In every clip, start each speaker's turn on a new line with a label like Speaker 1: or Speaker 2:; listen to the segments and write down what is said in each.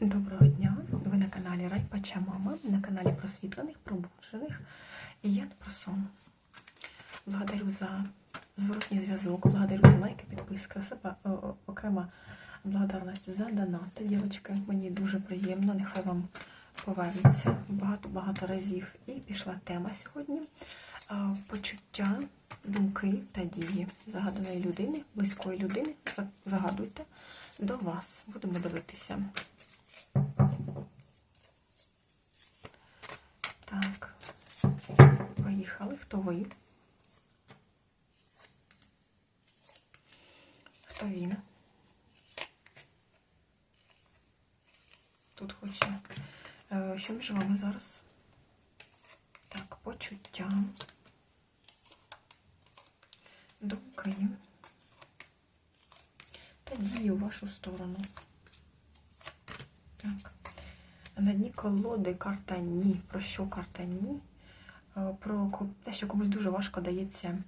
Speaker 1: Доброго дня! Ви на каналі Райпача Мама, на каналі просвітлених, пробуджених. І я про сон. Благодарю за зворотній зв'язок, благодарю за лайки, підписки. Окрема благодарність за донати. Дівчатки, мені дуже приємно, нехай вам повернеться багато-багато разів. І пішла тема сьогодні. Почуття, думки та дії загаданої людини, близької людини. Загадуйте до вас. Будемо дивитися. Так, поїхали. Хто ви? Хто він? Тут хоче. Е, Що між вами зараз? Так, почуття. Думки. Та дії у вашу сторону. Так. На дні колоди карта Ні. Про що карта Ні? Е, Про те, що комусь дуже важко дається.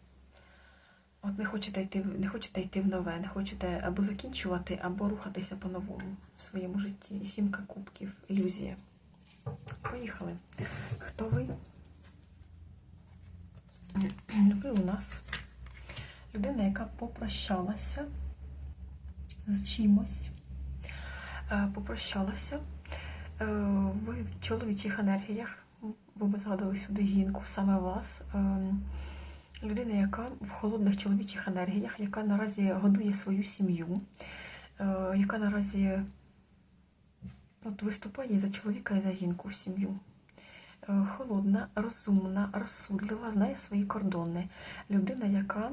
Speaker 1: От не хочете йти, не хочете йти в нове, не хочете або закінчувати, або рухатися по-новому в своєму житті. І Сімка кубків, ілюзія. Поїхали. Хто ви? Ви у нас людина, яка попрощалася з чимось. Е, Попрощалася. Е, в чоловічих енергіях, ви б згадали сюди жінку, саме вас. Е, Людина, яка в холодних чоловічих енергіях, яка наразі годує свою сім'ю, яка наразі от, виступає за чоловіка і за жінку в сім'ю. Холодна, розумна, розсудлива, знає свої кордони. Людина, яка,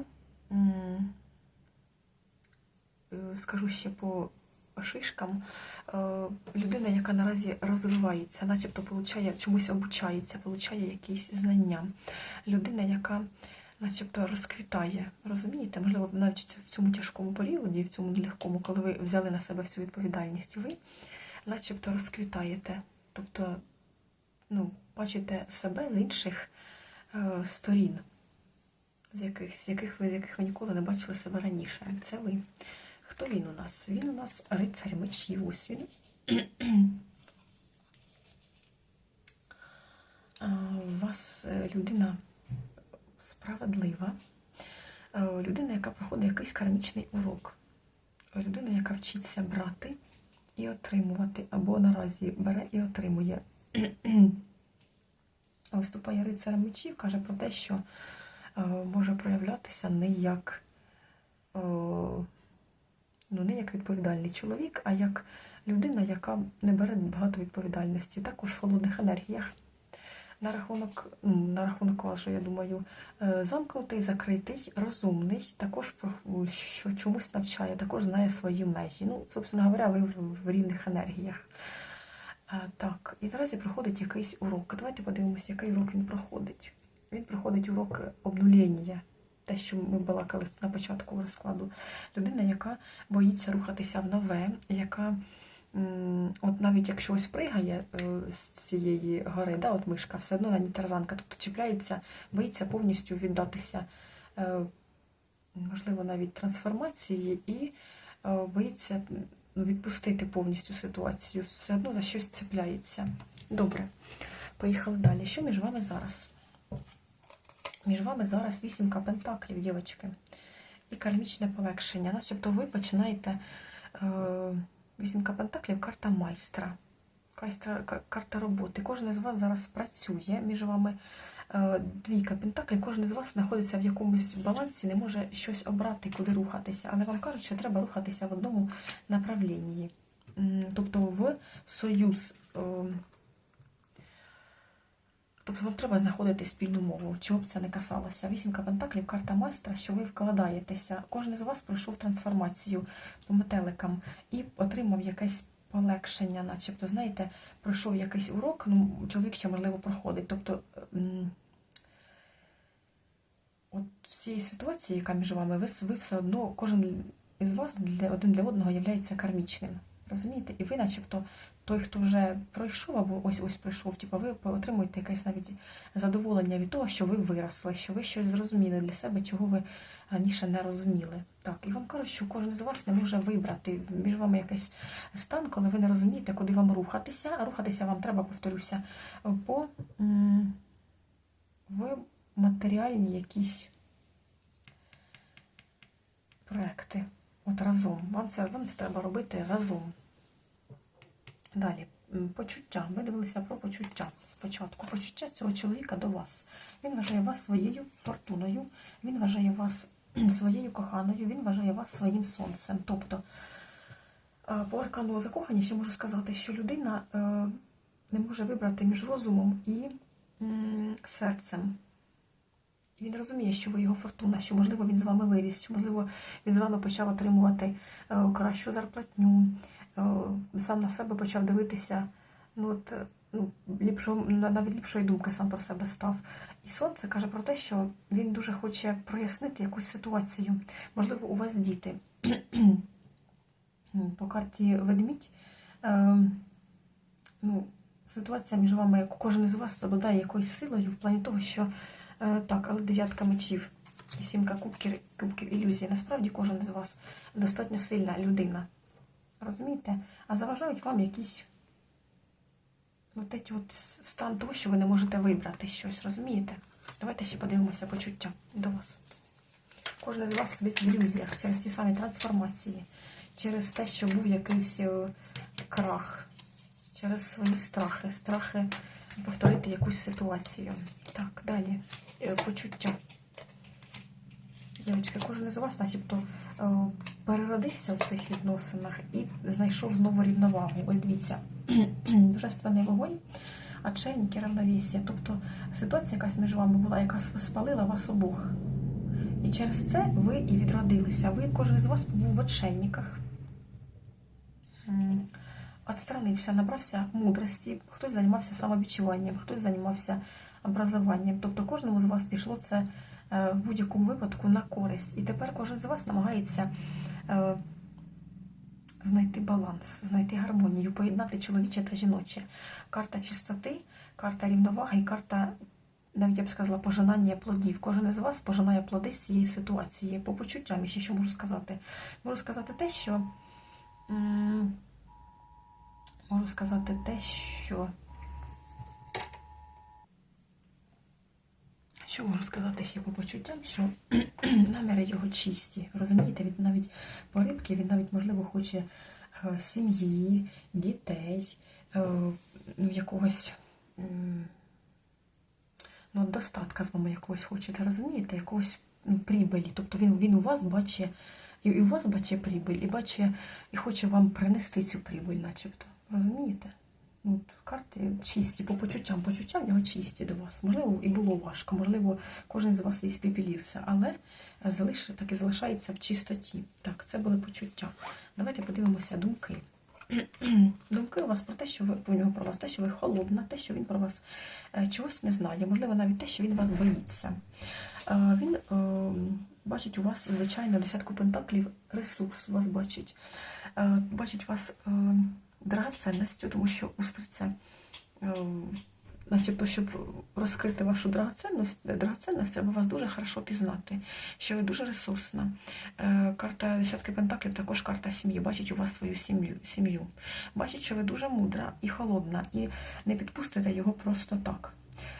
Speaker 1: скажу ще по шишкам, е, людина, яка наразі розвивається, начебто получає, чомусь обучається, получає якісь знання. Людина, яка начебто розквітає. Розумієте? Можливо, навіть в цьому тяжкому періоді, в цьому нелегкому, коли ви взяли на себе всю відповідальність, ви начебто розквітаєте. Тобто, ну, бачите себе з інших е, сторін, з яких, з яких ви, з яких ви ніколи не бачили себе раніше. Це ви. Хто він у нас? Він у нас рицарь мечів. Ось він. У вас е, людина справедлива, е, людина, яка проходить якийсь кармічний урок, людина, яка вчиться брати і отримувати, або наразі бере і отримує. Виступає рицар мечів, каже про те, що е, може проявлятися не як, ну, не як відповідальний чоловік, а як людина, яка не бере багато відповідальності, також в холодних енергіях. На рахунок, ну, на рахунок вас, я думаю, е, замкнутий, закритий, розумний, також що чомусь навчає, також знає свої межі. Ну, собственно говоря, ви в, рівних енергіях. Так, і наразі проходить якийсь урок. Давайте подивимося, який урок він проходить. Він проходить урок обнулення. Те, що ми балакали на початку розкладу. Людина, яка боїться рухатися в нове, яка от навіть якщо ось пригає е, з цієї гори, да, от мишка, все одно на ній тарзанка, тобто чіпляється, боїться повністю віддатися, е, можливо, навіть трансформації, і е, боїться ну, відпустити повністю ситуацію, все одно за щось цепляється. Добре, поїхали далі. Що між вами зараз? Між вами зараз вісімка пентаклів, дівчатки, і кармічне полегшення. Начебто ви починаєте. Е, Вісімка пентаклів, карта майстра. Карта роботи. Кожен з вас зараз працює між вами. Е, Двійка пентаклів, кожен з вас знаходиться в якомусь балансі, не може щось обрати, куди рухатися. Але вам кажуть, що треба рухатися в одному направлінні. Тобто в союз. е, Тобто вам треба знаходити спільну мову, чого б це не касалося. Вісімка пентаклів, карта майстра, що ви вкладаєтеся. Кожен з вас пройшов трансформацію по метеликам і отримав якесь полегшення, начебто, знаєте, пройшов якийсь урок, ну, чоловік ще, можливо, проходить. Тобто, от цій ситуації, яка між вами, ви, ви все одно, кожен із вас для, один для одного є кармічним. Розумієте? І ви, начебто, той, хто вже пройшов, або ось ось пройшов, типу, ви отримуєте якесь навіть задоволення від того, що ви виросли, що ви щось зрозуміли для себе, чого ви раніше не розуміли. Так, і вам кажуть, що кожен з вас не може вибрати між вами якийсь стан, коли ви не розумієте, куди вам рухатися. А рухатися вам треба, повторюся, по м, в матеріальні якісь проекти. От разом. Вам це, вам це треба робити разом. Далі, почуття. Ми дивилися про почуття спочатку. Почуття цього чоловіка до вас. Він вважає вас своєю фортуною, він вважає вас своєю коханою, він вважає вас своїм сонцем. Тобто, по аркану закохані ще можу сказати, що людина е, не може вибрати між розумом і серцем. Він розуміє, що ви його фортуна, що, можливо, він з вами виріс, що, можливо, він з вами почав отримувати е, кращу зарплатню, сам на себе почав дивитися, ну, от, е, ну, ліпшого, навіть ліпшої думки сам про себе став. І сонце каже про те, що він дуже хоче прояснити якусь ситуацію. Можливо, у вас діти. По карті ведмідь. Е, ну, ситуація між вами, кожен із вас обладає якоюсь силою в плані того, що Е, Так, але дев'ятка мечів і сімка кубків, кубків ілюзій. Насправді кожен з вас достатньо сильна людина. Розумієте? А заважають вам якісь от от стан того, що ви не можете вибрати щось, розумієте? Давайте ще подивимося почуття до вас. Кожен з вас сидить в ілюзіях через ті самі трансформації, через те, що був якийсь е, крах, через свої страхи, страхи повторити якусь ситуацію. Так, далі. Е, Почуття. Дівчатки, кожен із вас, начебто, переродився в цих відносинах і знайшов знову рівновагу. Ось дивіться, божественний вогонь, а чайники равновесія. Тобто ситуація якась між вами була, яка спалила вас обох. І через це ви і відродилися. Ви, кожен з вас був в отшельниках. М, Отстранився, набрався мудрості, хтось займався самовідчуванням, хтось займався образованням. Тобто кожному з вас пішло це е, в будь-якому випадку на користь. І тепер кожен з вас намагається е, знайти баланс, знайти гармонію, поєднати чоловіче та жіноче. Карта чистоти, карта рівноваги і карта, навіть я б сказала, пожинання плодів. Кожен із вас пожинає плоди з цієї ситуації. По почуттям, і ще що можу сказати? Можу сказати те, що. Можу сказати те, що. Що можу сказати ще по почуттям, що наміри його чисті. Розумієте, він навіть по рибки, він навіть, можливо, хоче е, сім'ї, дітей, е, ну, якогось ну, достатка з вами якогось хочете, розумієте, якогось ну, прибилі. Тобто він, він у вас бачить, і у вас бачить прибиль, і бачить, і хоче вам принести цю прибиль, начебто. Розумієте? Карти чисті, по почуттям, почуття в нього чисті до вас. Можливо, і було важко, можливо, кожен з вас і спіпілівся, але е, залиш, так і залишається в чистоті. Так, це були почуття. Давайте подивимося думки. Думки у вас про те, що ви у нього про вас, те, що ви холодна, те, що він про вас е, чогось не знає, можливо, навіть те, що він вас боїться. Е, Він бачить у вас, звичайно, десятку пентаклів, ресурс вас бачить. Бачить вас драгоценністю, тому що устриця, е, начебто, щоб розкрити вашу драгоценність, драгоценність, треба вас дуже хорошо пізнати, що ви дуже ресурсна. Е, Карта десятки пентаклів також карта сім'ї. Бачить у вас свою сім'ю. Бачить, що ви дуже мудра і холодна, і не підпустите його просто так.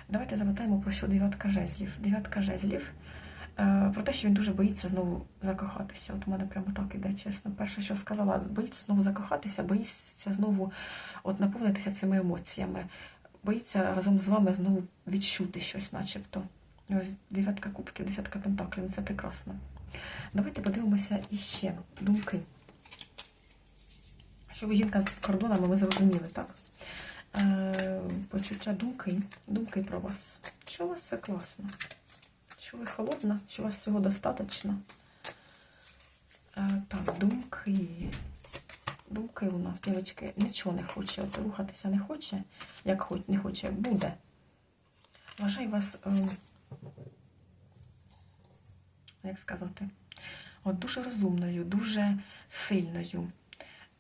Speaker 1: Давайте запитаємо про що дев'ятка жезлів. Дев'ятка жезлів. Е, Про те, що він дуже боїться знову закохатися. От у мене прямо так іде, чесно. Перше, що сказала, боїться знову закохатися, боїться знову от наповнитися цими емоціями, боїться разом з вами знову відчути щось, начебто. Ось дев'ятка кубків, десятка пентаклів, це прекрасно. Давайте подивимося іще думки. Що ви жінка з кордонами, ми зрозуміли, так? Е, Почуття думки, думки про вас. Що у вас все класно? Що ви холодна, що у вас всього достатньо. Е, так, думки. Думки у нас, дівчатки, нічого не хоче. От рухатися не хоче, як хоч не хоче, буде. Вважаю вас, е, як сказати, от дуже розумною, дуже сильною.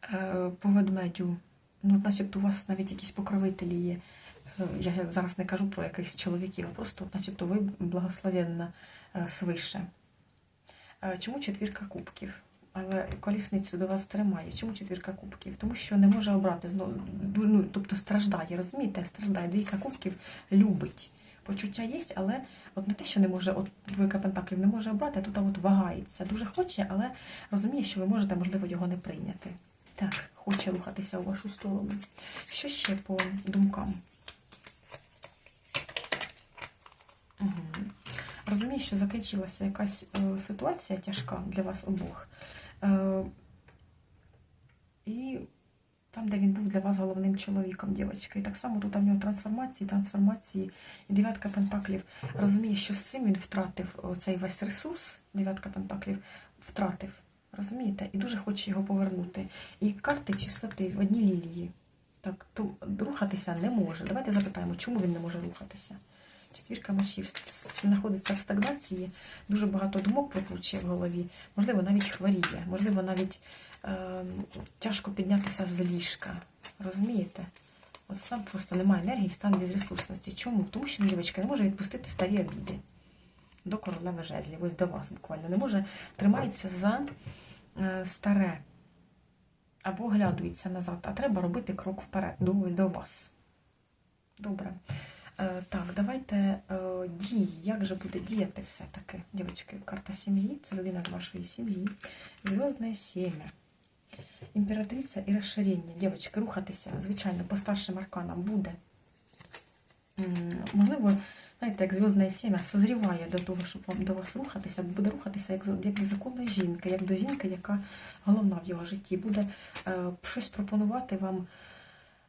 Speaker 1: Е, по ведмедю. Ну, начебто, у вас навіть якісь покровителі є. Е, Я зараз не кажу про якихось чоловіків, а просто, начебто, ви благословенна е, свише. Е, Чому четвірка кубків? Але колісницю до вас тримає. Чому четвірка кубків? Тому що не може обрати ну, тобто страждає, розумієте? Страждає. Двійка кубків любить. Почуття є, але от не те, що не може, от двойка пентаклів не може обрати, а тут от вагається. Дуже хоче, але розуміє, що ви можете, можливо, його не прийняти. Так, хоче рухатися у вашу сторону. Що ще по думкам? Угу. Розумію, що закінчилася якась е, ситуація тяжка для вас обох. Е, і там, де він був для вас головним чоловіком, дівчатка. І так само тут у нього трансформації, трансформації і дев'ятка пентаклів. Розуміє, що з цим він втратив цей весь ресурс, дев'ятка пентаклів втратив. Розумієте? І дуже хоче його повернути. І карти чистоти в одній лілії. Так, то рухатися не може. Давайте запитаємо, чому він не може рухатися. Четвірка мечів знаходиться в стагнації, дуже багато думок прокручує в голові, можливо, навіть хворіє, можливо, навіть е, тяжко піднятися з ліжка. Розумієте? От сам просто немає енергії, стан безресурсності. Чому? Тому що дівчинка не може відпустити старі обіди до королеви жезлів, ось до вас буквально. Не може тримається за е, старе або оглядується назад, а треба робити крок вперед, до, до вас. Добре. Е, Так, давайте е, дії. Як же буде діяти все-таки? Дівчатки, карта сім'ї, це людина з вашої сім'ї. Зв'язне сім'я. Імператриця і розширення. Дівчатки, рухатися, звичайно, по старшим арканам буде. Можливо, знаєте, як зв'язне сім'я созріває до того, щоб вам до вас рухатися, буде рухатися як, як до законної жінки, як до жінки, яка головна в його житті. Буде е, щось пропонувати вам,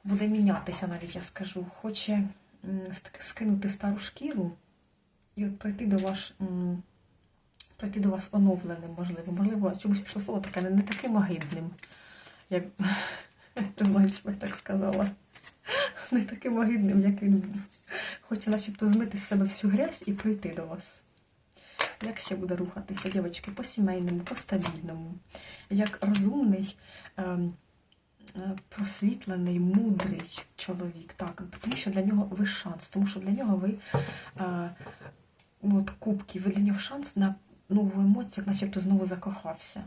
Speaker 1: буде мінятися, навіть я скажу. Хоче скинути стару шкіру і от прийти до вас, прийти до вас оновленим, можливо. Можливо, чомусь пішло слово таке не, таким агидним, як не я так сказала. Не таким агидним, як він був. Хоче начебто змити з себе всю грязь і прийти до вас. Як ще буде рухатися, дівчатки, по сімейному, по стабільному, як розумний, ем, просвітлений, мудрий чоловік. Так, тому що для нього ви шанс, тому що для нього ви е, ну, от кубки, ви для нього шанс на нову емоцію, начебто знову закохався.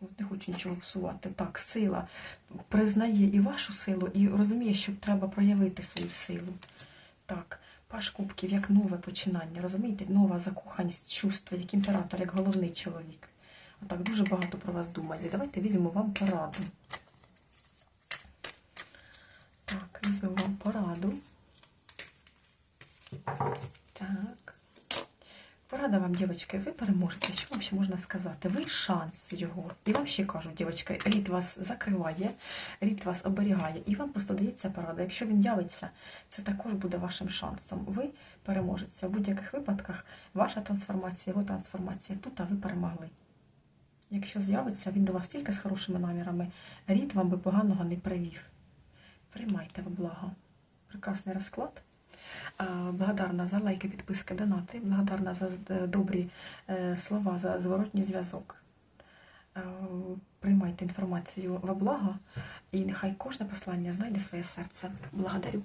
Speaker 1: От не хочу нічого псувати. Так, сила признає і вашу силу, і розуміє, що треба проявити свою силу. Так, паш кубків як нове починання, розумієте? Нова закоханість, чувство, як імператор, як головний чоловік. Отак дуже багато про вас думає. Давайте візьмемо вам пораду. Вам пораду. Так. Порада вам, дівчатки, ви переможете. Що вам ще можна сказати? Ви шанс його. І вам ще кажуть, дівчатки, рід вас закриває, рід вас оберігає, і вам просто дається порада. Якщо він з'явиться, це також буде вашим шансом. Ви переможете. В будь-яких випадках ваша трансформація, його трансформація тут, а ви перемогли. Якщо з'явиться, він до вас тільки з хорошими намірами, рід вам би поганого не привів. Приймайте в благо. Прекрасний розклад. Благодарна за лайки, підписки, донати. Благодарна за е, добрі е, слова, за зворотній зв'язок. Приймайте інформацію во благо, і нехай кожне послання знайде своє серце. Благодарю.